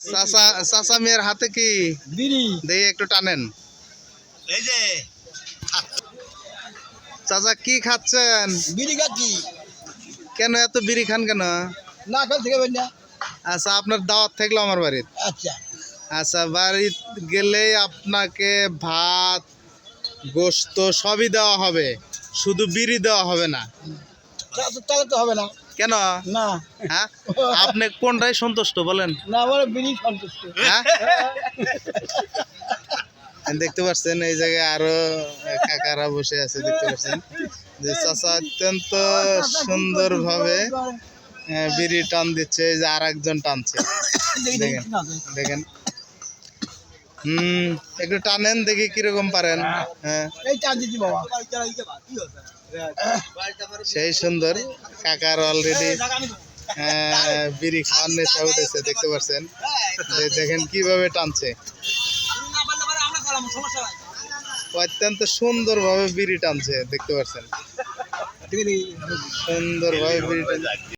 চাচা চাচা মেয়ের হাতে কি দেখি একটু টানেন? এই যে। চাচা কি খাচ্ছেন? বিড়ি খাচ্ছি। কেন এত বিড়ি খান কেন? না খেল থেকে না। আচ্ছা আপনার দাওয়াত থাকল আমার বাড়িতে। আচ্ছা। আচ্ছা বাড়ি গেলেই আপনাকে ভাত গোস্ত সবই দেওয়া হবে। শুধু বিড়ি দেওয়া হবে না। তাহলে তো হবে না। কেন? না। হ্যাঁ? আপনি কোনটাই সন্তুষ্ট বলেন? না আমার বিড়ি সন্তুষ্ট। হ্যাঁ? দেখতে পাচ্ছেন এই জায়গায় আরও কাকারা বসে আছে দেখতে পাচ্ছেন। যে চাচা অত্যন্ত সুন্দর ভাবে বিড়ি টান দিচ্ছে এই যে আর একজন টানছে দেখেন। দেখেন। হুম একটু টানেন দেখি কীরকম পারেন। হ্যাঁ। সেই সুন্দর কাকার অলরেডি বিড়ি খাওয়ার নেশা উঠেছে দেখতে পাচ্ছেন যে দেখেন কীভাবে টানছে। অত্যন্ত সুন্দরভাবে বিড়ি টানছে দেখতে পাচ্ছেন। সুন্দরভাবে বিড়ি টানছে